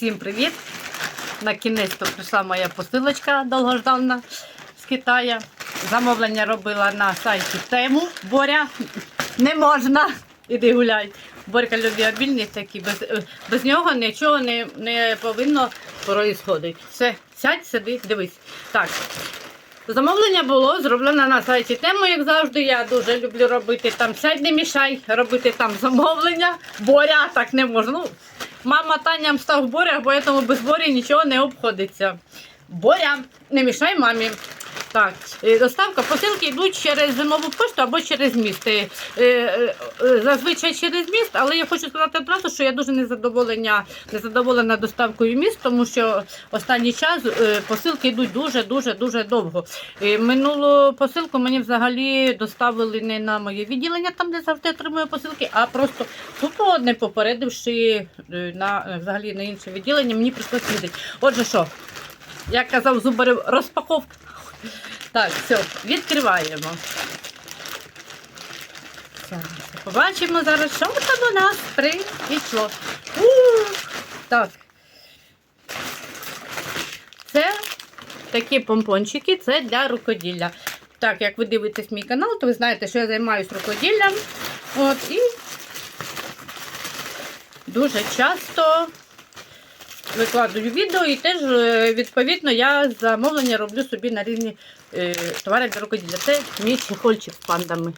Всім привіт! На кінець то прийшла моя посилочка довгожданна з Китаю. Замовлення робила на сайті Тему. Боря, не можна. Іди гуляй. Борька любить обільник такий, без, е, без нього нічого не, не повинно проїсходити. Все, сядь, сиди, дивись. Так. Замовлення було зроблено на сайті Тему, як завжди. Я дуже люблю робити там сядь, не мішай, робити там замовлення. Боря так не можна. Ну, мама Таня став борях, бо тому без Борі нічого не обходиться. Боря, не мішай мамі. Так, е, доставка посилки йдуть через нову пошту або через міст. Е, е, Зазвичай через міст, але я хочу сказати одразу, що я дуже незадоволена, незадоволена доставкою міст, тому що останній час посилки йдуть дуже дуже довго. Минулу посилку мені взагалі доставили не на моє відділення, там де завжди отримую посилки, а просто тупо не попередивши на взагалі на інше відділення, мені прийшлося їздити. Отже, що, як казав Зубарев, розпаковка. Так, все, відкриваємо. Зараз Побачимо зараз, що там у нас прийшло. Так. Це такі помпончики, це для рукоділля. Так, як ви дивитесь мій канал, то ви знаєте, що я займаюся рукоділлям. От, і дуже часто викладую відео і теж, е, відповідно, я замовлення роблю собі на рівні е, товари для рукоділля. Це мій чехольчик з пандами.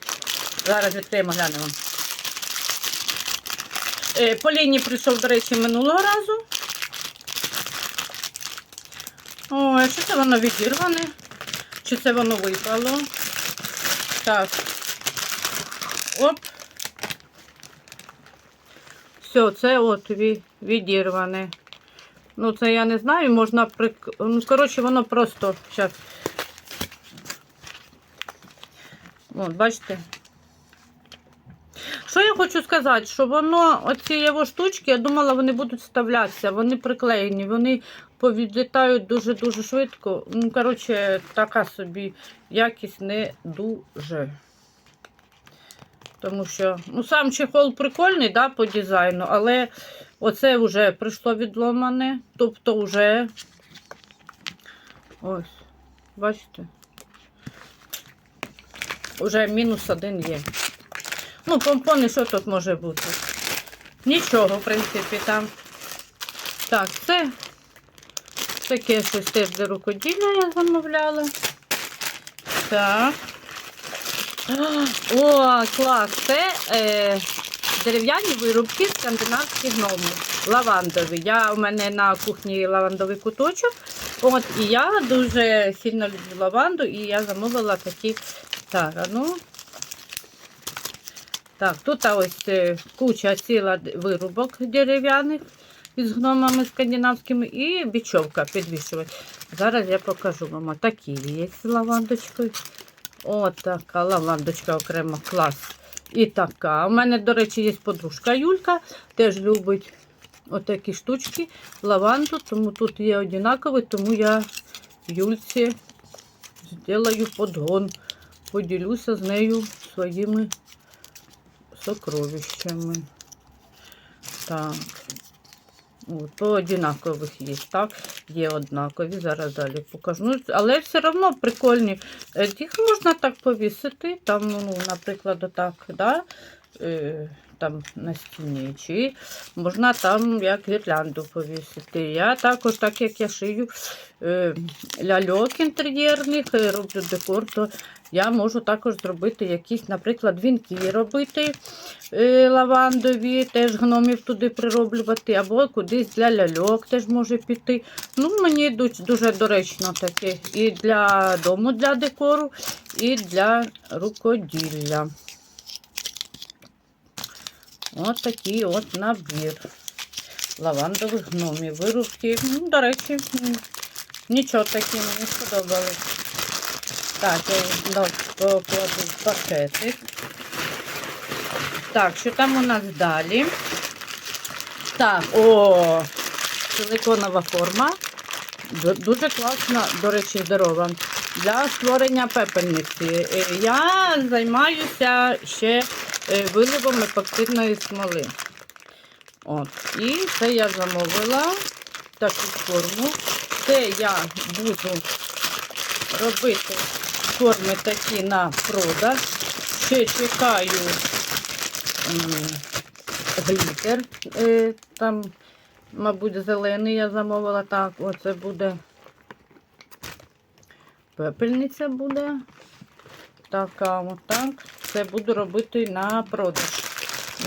Зараз відкриємо, глянемо. Е, по лінії прийшов, до речі, минулого разу. Ой, що це воно відірване? Чи це воно випало? Так. Оп. Все, це от відірване. Ну, це я не знаю, можна прик... Ну, коротше, воно просто зараз. От, бачите. Що я хочу сказати, що воно, оці його штучки, я думала, вони будуть вставлятися, вони приклеєні, вони повідлітають дуже-дуже швидко. Ну, коротше, така собі якість не дуже. Тому що, ну, сам чехол прикольний, да, по дизайну, але оце вже прийшло відломане. Тобто вже ось, бачите? Уже мінус один є. Ну, помпони, що тут може бути? Нічого, в принципі, там. Так, це таке щось теж для рукоділля я замовляла. Так. О, клас! Це е, дерев'яні виробки скандинавських гномів. Лавандові. Я, у мене на кухні лавандовий куточок. От, і я дуже сильно люблю лаванду, і я замовила такі. Так, а ну. Так, тут ось е, куча ціла вирубок дерев'яних із гномами скандинавськими і бічовка підвішувати. Зараз я покажу вам. Такі є з лавандочкою. От така лавандочка окремо клас. І така. У мене, до речі, є подружка Юлька, теж любить отакі штучки, лаванду, тому тут є однакові, тому я Юльці зроблю подгон. Поділюся з нею своїми сокровищами. Так. От, по однакових є, так? Є однакові, зараз далі покажу. Ну, але все одно прикольні. Е, Їх можна так повісити, там, ну, наприклад, отак, да? Там на стіні, чи можна там як гірлянду повісити. Я також, так як я шию е, ляльок інтер'єрних, е, роблю декор, то я можу також зробити якісь, наприклад, вінки робити е, лавандові, теж гномів туди прироблювати, або кудись для ляльок теж може піти. Ну, Мені йдуть дуже доречно таке і для дому для декору, і для рукоділля. Ось такий от набір лавандових гномів. Вирубки. Ну, до речі, нічого такі мені сподобалось. Так, я покладу в пакетик. Так, що там у нас далі? Так, о, силиконова форма. Дуже класна, до речі, здорова. Для створення пепельниці. Е, Я займаюся ще виливом епоксидної смоли. От. І це я замовила. таку форму. Це я буду робити форми такі на продаж. Ще чекаю глітер. Е, Там, мабуть, зелений я замовила. Так, оце буде пепельниця буде. Така, отак. Це буду робити на продаж.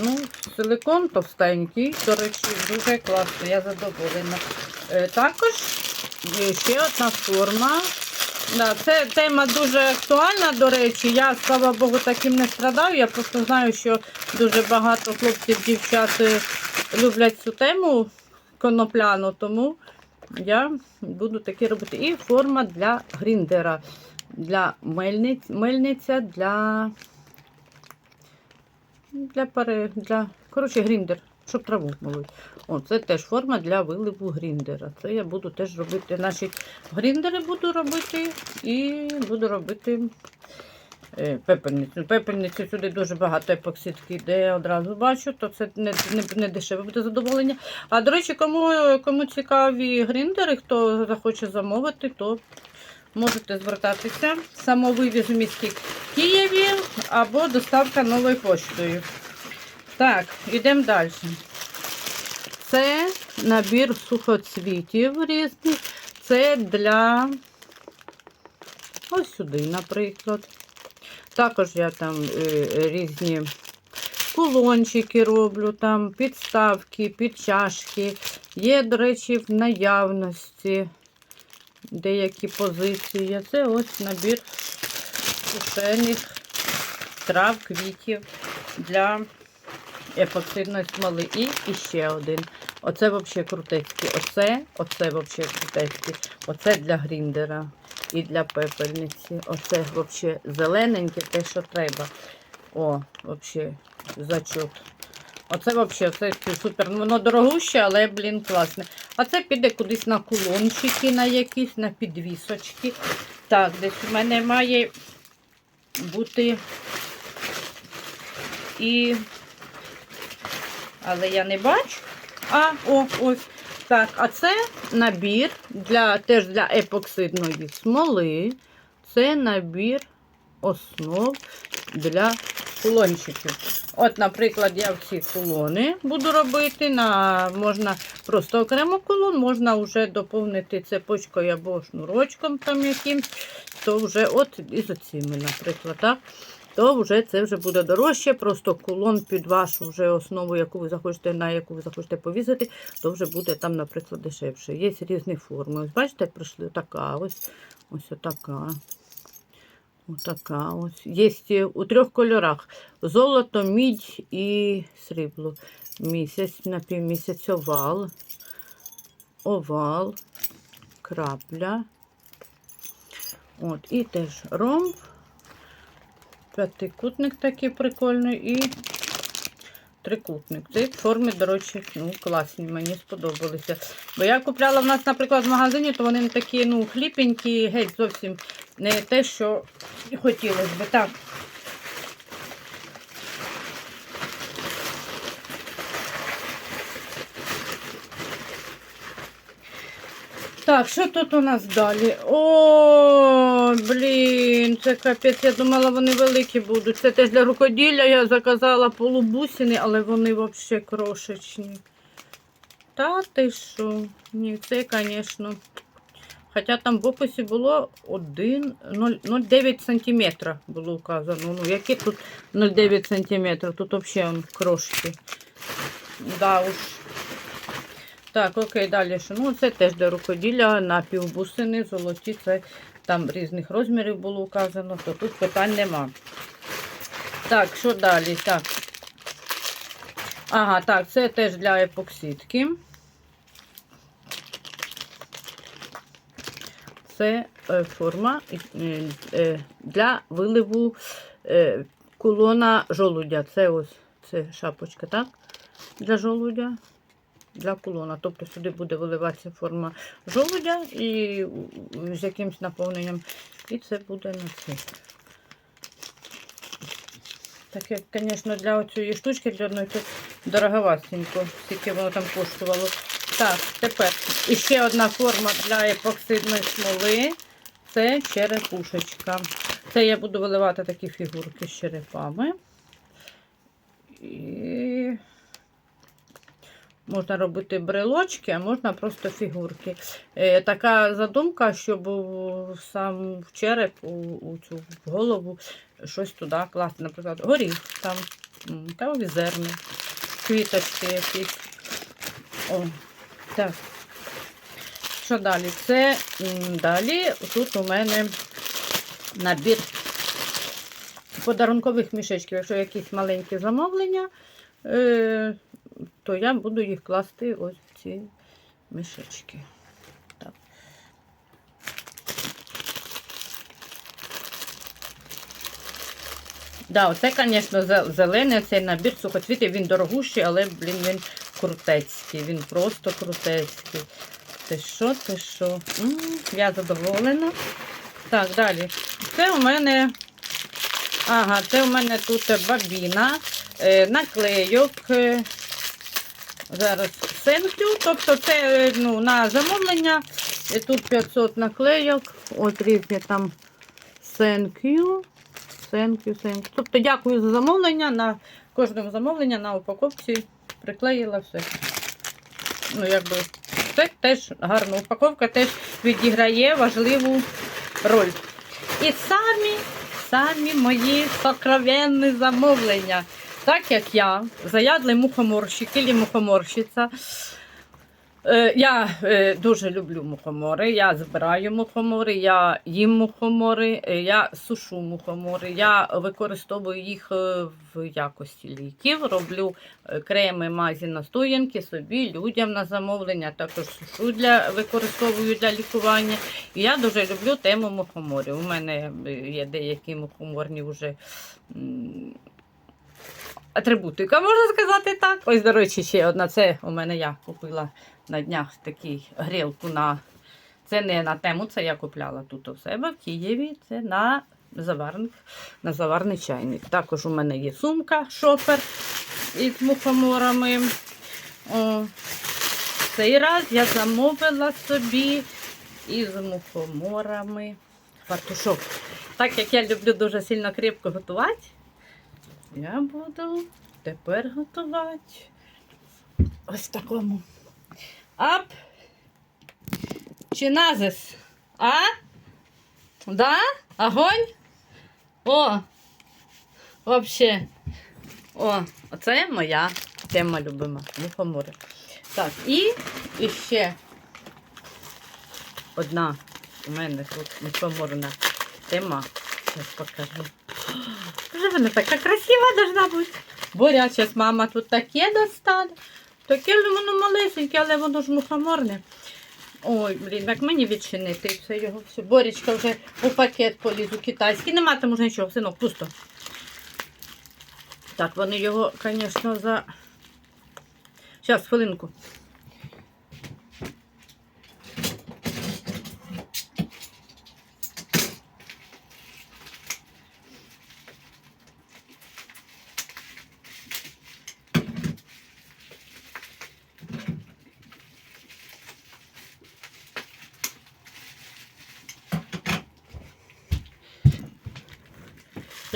Ну, силикон товстенький, до речі, дуже класний, я задоволена. Е, також є ще одна форма. Да, це тема дуже актуальна, до речі. Я, слава Богу, таким не страдаю. Я просто знаю, що дуже багато хлопців, дівчат е, люблять цю тему конопляну, тому я буду таке робити. І форма для гріндера, для мельниць, мельниця, для для пари, для, коротше, гріндер, щоб траву молоть. О, це теж форма для виливу гріндера. Це я буду теж робити. Наші гріндери буду робити і буду робити е, пепельницю. Пепельниці сюди дуже багато епоксидки йде, я одразу бачу, то це не, не, не дешеве буде задоволення. А до речі, кому, кому цікаві гріндери, хто захоче замовити, то можете звертатися. Самовивіз у місті Києві або доставка новою поштою. Так, йдемо далі. Це набір сухоцвітів різних. Це для ось сюди, наприклад. Також я там е, різні кулончики роблю, там підставки, під чашки. Є, до речі, в наявності деякі позиції. Це ось набір сушених трав, квітів для епоксидної смоли. І, ще один. Оце взагалі крутецькі. Оце, оце взагалі крутецькі. Оце для гріндера і для пепельниці. Оце взагалі зелененьке, те, що треба. О, взагалі, зачут. Оце взагалі це супер. Ну, Воно дорогуще, але, блін, класне. А це піде кудись на кулончики, на якісь, на підвісочки. Так, десь у мене має бути і. Але я не бачу. А, о, ось. Так, а це набір для, теж для епоксидної смоли. Це набір основ для кулончиків. От, наприклад, я всі кулони буду робити. На, Можна просто окремо кулон, можна вже доповнити цепочкою або шнурочком там якимсь, то вже от із оціми, наприклад. так? То вже це вже буде дорожче. Просто кулон під вашу вже основу, яку ви захочете, на яку ви захочете повісити, то вже буде там, наприклад, дешевше. Є різні форми. Ось бачите, прийшли така ось, ось отака. Отака ось. Є у трьох кольорах: золото, мідь і срібло. Місяць, напівмісяць, овал, овал, крапля. От, і теж ромб. П'ятикутник такий прикольний і трикутник. Ці форми, до речі, ну, класні, мені сподобалися. Бо я купляла в нас, наприклад, в магазині, то вони такі, ну, хліпенькі, геть зовсім не те, що хотілося б. Так. Так, що тут у нас далі? О, блін, це капець. Я думала, вони великі будуть. Це теж для рукоділля я заказала полубусини, але вони взагалі крошечні. Та ти що? Ні, це, звісно. Хоча там в описі було 1, 0,9 см було указано. Ну, які тут 0,9 см? Тут взагалі крошки. Да уж. Так, окей, далі. Ну, це теж для рукоділля, напівбусини, золоті, це там різних розмірів було указано, то тут питань нема. Так, що далі? Так. Ага, так, це теж для епоксидки. Це е, форма е, е, для виливу кулона жолудя. Це ось це шапочка, так? Для жолудя для кулона. Тобто сюди буде виливатися форма жолудя і з якимось наповненням. І це буде на це. Так як, звісно, для цієї штучки, для одної дороговастенько, скільки воно там коштувало. Так, тепер ще одна форма для епоксидної смоли. Це черепушечка. Це я буду виливати такі фігурки з черепами. І можна робити брелочки, а можна просто фігурки. Е, така задумка, щоб сам в череп, у, у цю в голову щось туди класти. Наприклад, горіх там, м, кавові зерни, квіточки якісь. О, так. Що далі? Це далі тут у мене набір подарункових мішечків. Якщо якісь маленькі замовлення, е, то я буду їх класти ось в ці мішечки. Да, оце, звісно, зе- зелений цей набір сухоцвітів, він дорогущий, але, блін, він крутецький. Він просто крутецький. Ти що, ти що? Я задоволена. Так, далі. Це у мене. Ага, це у мене тут бабіна, е, наклейок. е, Зараз сенклю. Тобто це е, ну, на замовлення. І тут 500 наклейок. От різні там сенкю. Сенкю, сенкю. Тобто дякую за замовлення. На кожному замовлення на упаковці приклеїла все. Ну, якби це теж гарна упаковка, теж відіграє важливу роль. І самі, самі мої сокровенні замовлення. Так як я, заядлий мухоморщик і мухоморщиця. Е, Я е, дуже люблю мухомори. Я збираю мухомори, я їм мухомори, е, я сушу мухомори, я використовую їх в якості ліків. Роблю креми, мазі, настоянки собі, людям на замовлення. Також сушу для використовую для лікування. І я дуже люблю тему мухоморів. У мене є деякі мухоморні вже. Атрибутика, можна сказати так. Ось, до речі, ще одна. Це у мене я купила на днях такий грілку на. Це не на тему, це я купляла тут у себе в Києві. Це на заварник, на заварний чайник. Також у мене є сумка, шопер із мухоморами. О, цей раз я замовила собі із мухоморами фартушок. Так як я люблю дуже сильно крепко готувати, я буду тепер готувати ось такому. Ап. Чи назис? А? Да? Огонь? О! Вообще. О, оце моя тема любима. Мухомори. Так, і, і ще одна у мене тут мухоморна тема. Зараз покажу. Вже вона така красива должна бути. Боря, зараз мама тут таке достане. Таке воно малесеньке, але воно ж мухоморне. Ой, блін, як мені відчинити все його все. Борічка вже у пакет поліз у китайський. Нема там уже нічого, синок, пусто. Так, вони його, звісно, за. Зараз, хвилинку.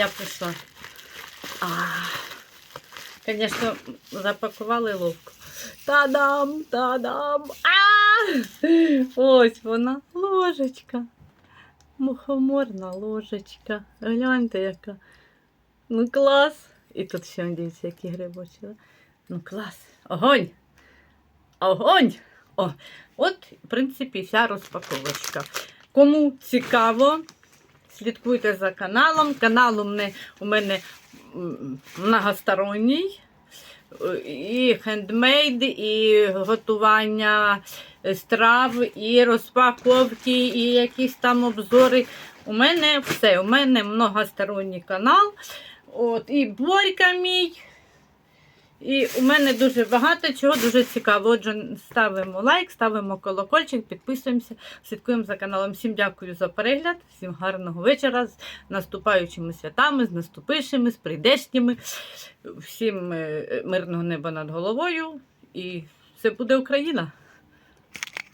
Я прийшла. А, Звісно, запакували ловко. Та-дам, та-дам. А! Ось вона, ложечка. Мухоморна ложечка. Гляньте, яка. Ну клас. І тут ще дивіться, які грибочки. Ну клас. Огонь. Огонь. О, от, в принципі, вся розпаковочка. Кому цікаво, слідкуйте за каналом. Канал у мене, у мене многосторонній. І хендмейд, і готування страв, і розпаковки, і якісь там обзори. У мене все. У мене многосторонній канал. От, і Борька мій. І у мене дуже багато чого дуже цікаво. Отже, ставимо лайк, ставимо колокольчик, підписуємося, слідкуємо за каналом. Всім дякую за перегляд, всім гарного вечора, з наступаючими святами, з наступившими, з прийдешніми. Всім е, мирного неба над головою. І все буде Україна!